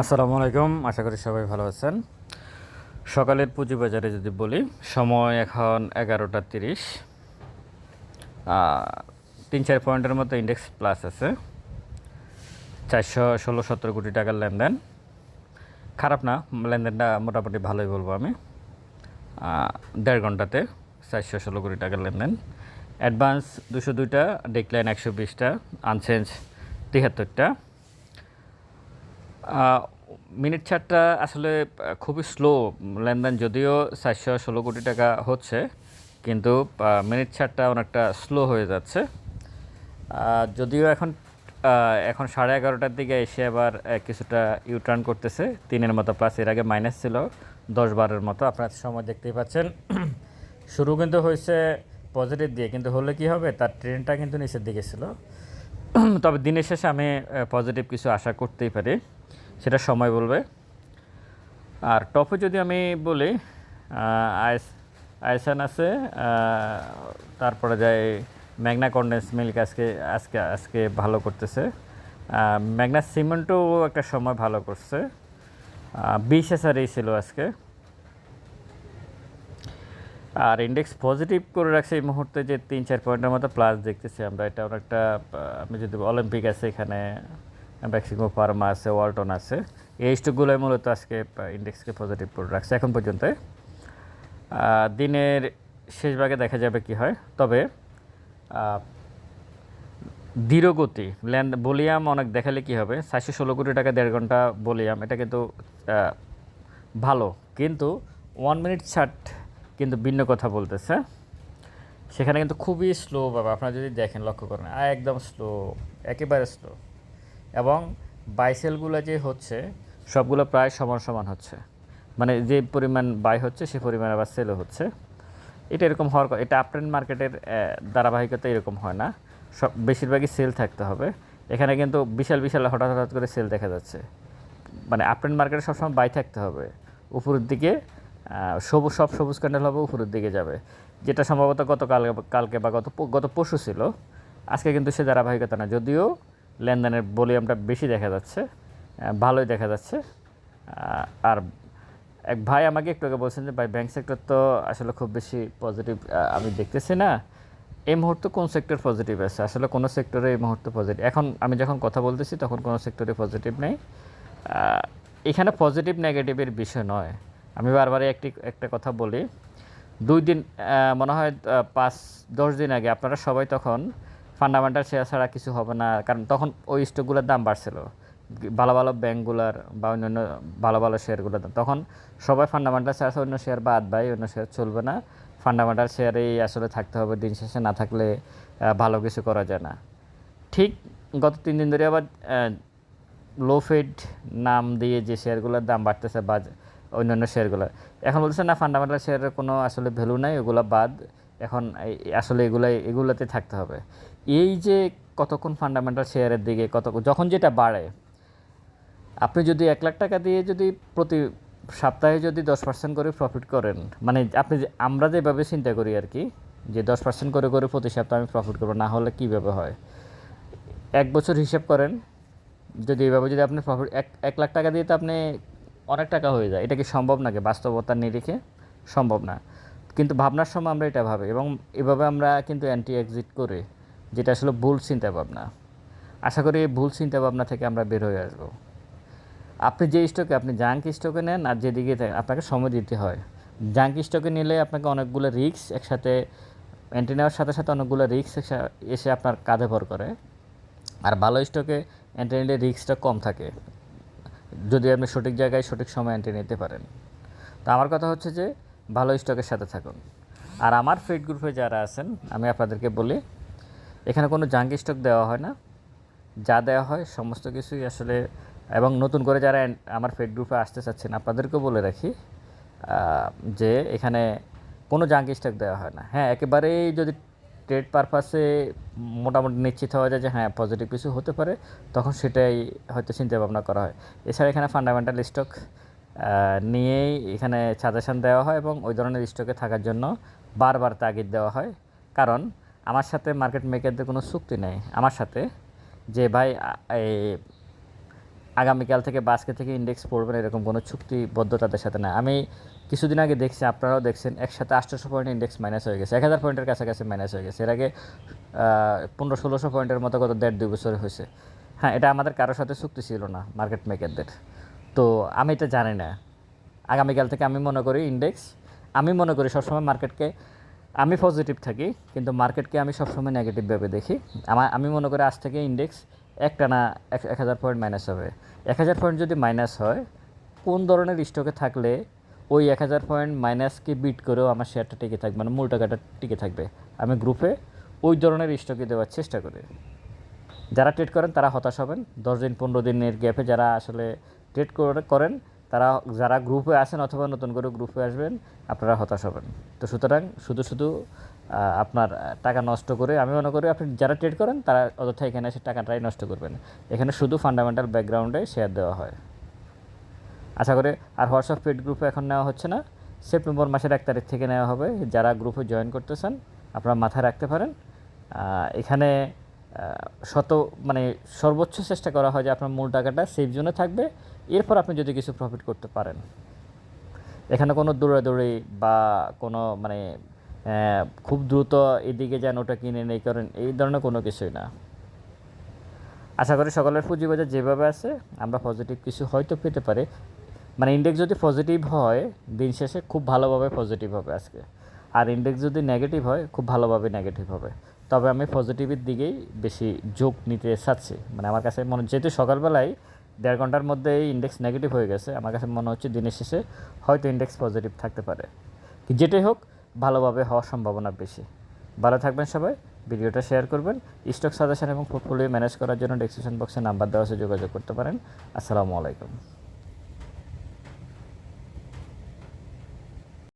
আসসালামু আলাইকুম আশা করি সবাই ভালো আছেন। সকালের পুঁজিবাজারে যদি বলি সময় এখন এগারোটা তিরিশ। তিন চার পয়েন্টের মতো ইন্ডেক্স প্লাস আছে। চারশো ষোলো সতেরো কোটি টাকার লেনদেন। খারাপ না লেনদেনটা মোটামুটি ভালোই বলব আমি। দেড় ঘন্টাতে চারশো ষোলো কোটি টাকার লেনদেন। অ্যাডভান্স দুশো দুইটা ডিক্লাইন একশো বিশটা আনচেঞ্জ তিয়াত্তরটা আহ, মিনিট চারটা আসলে খুবই স্লো লেনদেন, যদিও চারশো ষোলো কোটি টাকা হচ্ছে, কিন্তু মিনিট চারটা অনেকটা স্লো হয়ে যাচ্ছে। যদিও এখন এখন সাড়ে এগারোটার দিকে এসে আবার কিছুটা ইউটার্ন করতেছে, তিনের মতো প্লাস এর আগে মাইনাস ছিল দশ বারের মতো, আপনার সময় দেখতেই পাচ্ছেন। শুরু কিন্তু হয়েছে পজিটিভ দিয়ে, কিন্তু হলে কি হবে, তার ট্রেনটা কিন্তু নিচের দিকে ছিল। তবে দিনের শেষে আমি পজিটিভ কিছু আশা করতেই পারি। সেটা সময় বলবে। আর টপে যদি আমি বলি আইস, আইসান আছে তারপরে যায় ম্যাগনা কন্ডেন্স মিল্ক আজকে আজকে আজকে ভালো করতেছে। ম্যাগনা সিমেন্টও একটা সময় ভালো করছে। বিশ এসারেই ছিল আজকে। আর ইন্ডেক্স পজিটিভ করে রাখছে এই মুহূর্তে যে তিন, চার পয়েন্টের মতো প্লাস দেখতেছি আমরা। এটা অনেকটা আমি যদি অলিম্পিক আছে এখানে। ম্যাক্সিমো ফার্মা আছে, ওয়ালটন আছে। এই স্টকগুলোই মূলত আজকে ইন্ডেক্সকে পজিটিভ করে রাখছে। এখন পর্যন্ত দিনের শেষ ভাগে দেখা যাবে কি হয়। তবে ধীরগতি ল্যান্ড বলিয়াম অনেক দেখালে কি হবে? চারশো ষোলো কোটি টাকা, দেড় ঘণ্টা বলিয়াম এটা কিন্তু ভালো। কিন্তু ওয়ান মিনিট ছাট কিন্তু ভিন্ন কথা বলতেছে। সেখানে কিন্তু খুবই স্লো বাবা আপনারা যদি দেখেন লক্ষ্য করেন, একদম স্লো একেবারে স্লো এবং বাইসেলগুলো যে হচ্ছে, সবগুলো প্রায় সমান সমান হচ্ছে। মানে যে পরিমাণ বাই হচ্ছে, সে পরিমাণ আবার সেলও হচ্ছে। এটা এরকম হওয়ার এটা আপট্রেন্ড মার্কেটের ধারাবাহিকতা এরকম হয় না। সব, বেশিরভাগই সেল থাকতে হবে। এখানে কিন্তু বিশাল বিশাল, হঠাৎ হঠাৎ করে সেল দেখা যাচ্ছে। মানে আপট্রেন্ড মার্কেটে সবসময় বাই থাকতে হবে। উপরের দিকে সবুজ সব সবুজ ক্যান্ডেল হবে, উপরের দিকে যাবে। যেটা সম্ভবত গতকাল কালকে বা গত গত পরশু ছিল। আজকে কিন্তু সে ধারাবাহিকতা না। যদিও লেনদেনের ভলিউমটা বেশি দেখা যাচ্ছে ভালোই দেখা যাচ্ছে। আর এক ভাই আমাকে একটু আগে বলছেন যে, ভাই ব্যাংক সেক্টর তো আসলে খুব বেশি পজিটিভ আমি দেখতেছি না। এই মুহূর্তে কোন সেক্টর পজিটিভ আছে? আসলে কোনো সেক্টরে এই মুহূর্তে পজিটিভ এখন আমি যখন কথা বলতেছি, তখন কোনো সেক্টরে পজিটিভ নেই। এখানে পজিটিভ নেগেটিভের বিষয় নয়। আমি বারবারই একটি, একটা কথা বলি। দুই দিন মনে হয় পাঁচ, দশ দিন আগে আপনারা সবাই তখন ফান্ডামেন্টাল শেয়ার ছাড়া কিছু হবে না। কারণ তখন ওই স্টকগুলোর দাম বাড়ছিল। ভালো ভালো ব্যাঙ্কগুলার বা অন্যান্য ভালো ভালো শেয়ারগুলোর দাম। তখন সবাই ফান্ডামেন্টাল শেয়ার অন্য শেয়ার বাদ ভাই, অন্য শেয়ার চলবে না। ফান্ডামেন্টাল শেয়ারেই আসলে থাকতে হবে। দিন শেষে না থাকলে ভালো কিছু করা যায় না। ঠিক গত তিন দিন ধরে আবার লো ফেড নাম দিয়ে যে শেয়ারগুলোর দাম বাড়তেছে বা অন্যান্য শেয়ারগুলো। এখন বলছে না ফান্ডামেন্টাল শেয়ারের কোনো আসলে ভ্যালু নাই, ওগুলো বাদ। এখন আসলে এগুলো এগুলোতে থাকতে হবে। এই যে কতক্ষণ ফান্ডামেন্টাল শেয়ারের দিকে, কত যখন যেটা বাড়ে, আপনি যদি এক লাখ টাকা দিয়ে যদি প্রতি সপ্তাহে যদি দশ পার্সেন্ট করে প্রফিট করেন মানে আপনি আমরা যেভাবে চিন্তা করি আর কি, যে দশ পার্সেন্ট করে করে প্রতি সপ্তাহে আমি প্রফিট করব, না হলে কীভাবে হয়? এক বছর হিসাব করেন, যদি এভাবে যদি আপনি প্রফিট এক এক লাখ টাকা দিয়ে তো আপনি অনেক টাকা হয়ে যায়, এটা কি সম্ভব নাকি? বাস্তবতার নিরিখে সম্ভব না। কিন্তু ভাবনার সময় আমরা এটা ভাবি এবং এভাবে আমরা কিন্তু অ্যান্টি এক্সিট করে। যেটা আসলে ভুল চিন্তা ভাবনা আশা করি এই ভুল চিন্তা ভাবনা থেকে আমরা বের হয়ে আসব। আপনি যে স্টকে আপনি জাঙ্ক স্টকে নেন আর যেদিকে আপনাকে সময় দিতে হয়। জাঙ্ক স্টকে নিলে আপনাকে অনেকগুলো রিস্ক একসাথে এন্ট্রি নেওয়ার সাথে সাথে অনেকগুলো রিস্ক এসে আপনার কাঁধে ভর করে। আর ভালো স্টকে এন্ট্রি নিলে রিস্কটা কম থাকে। যদি আপনি সঠিক জায়গায় সঠিক সময় এন্ট্রি নিতে পারেন। তো আমার কথা হচ্ছে যে, ভালো স্টকের সাথে থাকুন। আর আমার ফিড গ্রুপে যারা আছেন, আমি আপনাদেরকে বলি এখানে কোনো জাঙ্ক স্টক দেওয়া হয় না। যা দেওয়া হয় সমস্ত কিছুই আসলে, এবং নতুন করে যারা আমার ফেড গ্রুপে আসতে চাচ্ছেন, আপনাদেরকেও বলে রাখি যে এখানে কোনো জাঙ্ক স্টক দেওয়া হয় না। হ্যাঁ একেবারেই যদি ট্রেড পারপাসে মোটামুটি নিশ্চিত হওয়া যায় যে হ্যাঁ পজিটিভ কিছু হতে পারে, তখন সেটাই হয়তো চিন্তা ভাবনা করা হয়। এছাড়া এখানে ফান্ডামেন্টাল স্টক নিয়েই এখানে সাজেশন দেওয়া হয় এবং ওই ধরনের স্টকে থাকার জন্য বারবার তাগিদ দেওয়া হয়। কারণ আমার সাথে মার্কেট মেকারদের কোনো চুক্তি নেই। আমার সাথে যে ভাই এই আগামীকাল থেকে বা আজকে থেকে ইন্ডেক্স পড়বেন এরকম কোনো চুক্তিবদ্ধ তাদের সাথে না আমি কিছুদিন আগে দেখছি, আপনারাও দেখছেন, একসাথে আটশোশো পয়েন্ট ইন্ডেক্স মাইনাস হয়ে গেছে, এক হাজার পয়েন্টের কাছাকাছি মাইনাস হয়ে গেছে। এর আগে পনেরো ষোলোশো পয়েন্টের মতো গত দেড় দুই বছর হয়েছে। হ্যাঁ এটা আমাদের কারোর সাথে চুক্তি ছিল না মার্কেট মেকারদের তো আমি এটা জানি না। আগামীকাল থেকে আমি মনে করি ইন্ডেক্স আমি মনে করি সবসময় মার্কেটকে আমি পজিটিভ থাকি, কিন্তু মার্কেটকে আমি সবসময় নেগেটিভ ভেবে দেখি। আমার আমি মনে করি আজ থেকে ইন্ডেক্স একটা না এক হাজার পয়েন্ট মাইনাস হবে। এক হাজার পয়েন্ট যদি মাইনাস হয়, কোন ধরনের স্টকে থাকলে ওই এক হাজার পয়েন্ট মাইনাসকে বিট করেও আমার শেয়ারটা টিকে থাকবে মানে মূল টাকাটা টিকে থাকবে। আমি গ্রুপে ওই ধরনের স্টকে দেওয়ার চেষ্টা করি। যারা ট্রেড করেন তারা হতাশ হবেন। দশ দিন, পনেরো দিনের গ্যাপে যারা আসলে ট্রেড করে করেন তারা যারা গ্রুপে আসেন অথবা নতুন করে গ্রুপে আসবেন, আপনারা হতাশ হবেন। তো সুতরাং শুধু শুধু আপনার টাকা নষ্ট করে, আমি মনে করি আপনি যারা ট্রেড করেন, তারা অযথা এখানে এসে টাকাটাই নষ্ট করবেন। এখানে শুধু ফান্ডামেন্টাল ব্যাকগ্রাউন্ডে শেয়ার দেওয়া হয়। আশা করি আর হোয়াটসঅ্যাপ পেড গ্রুপে এখন নেওয়া হচ্ছে না। সেপ্টেম্বর মাসের এক তারিখ থেকে নেওয়া হবে। যারা গ্রুপে জয়েন করতেছেন, আপনারা মাথায় রাখতে পারেন। এখানে শত মানে সর্বোচ্চ চেষ্টা করা হয় যে আপনার মূল টাকাটা সেফ জোনে থাকবে। এরপর আপনি যদি কিছু প্রফিট করতে পারেন, এখানে কোনো দৌড়াদৌড়ি বা কোনো মানে খুব দ্রুত এদিকে যান, ওটা কিনে নেই, করেন, এই ধরনের কোনো কিছুই না। আশা করি সকলের পুঁজিবাজার যেভাবে আছে, আমরা পজিটিভ কিছু হয়তো পেতে পারি। মানে ইন্ডেক্স যদি পজিটিভ হয়, দিন শেষে খুব ভালোভাবে পজিটিভ হবে আজকে। আর ইন্ডেক্স যদি নেগেটিভ হয়, খুব ভালোভাবে নেগেটিভ হবে। তবে আমি পজিটিভের দিকেই বেশি যোগ নিতে চাচ্ছি। মানে আমার কাছে মনে যেহেতু সকালবেলায় দেড় ঘণ্টার মধ্যে এই ইন্ডেক্স নেগেটিভ হয়ে গেছে, আমার কাছে মনে হচ্ছে দিনের শেষে হয়তো ইন্ডেক্স পজিটিভ থাকতে পারে। যেটাই হোক, ভালোভাবে হওয়ার সম্ভাবনা বেশি। ভালো থাকবেন সবাই, ভিডিওটা শেয়ার করবেন। স্টক সাজেশন এবং পোর্টফোলিও ম্যানেজ করার জন্য ডেসক্রিপশন বক্সে নাম্বার দেওয়া আছে, যোগাযোগ করতে পারেন। আসসালামু আলাইকুম।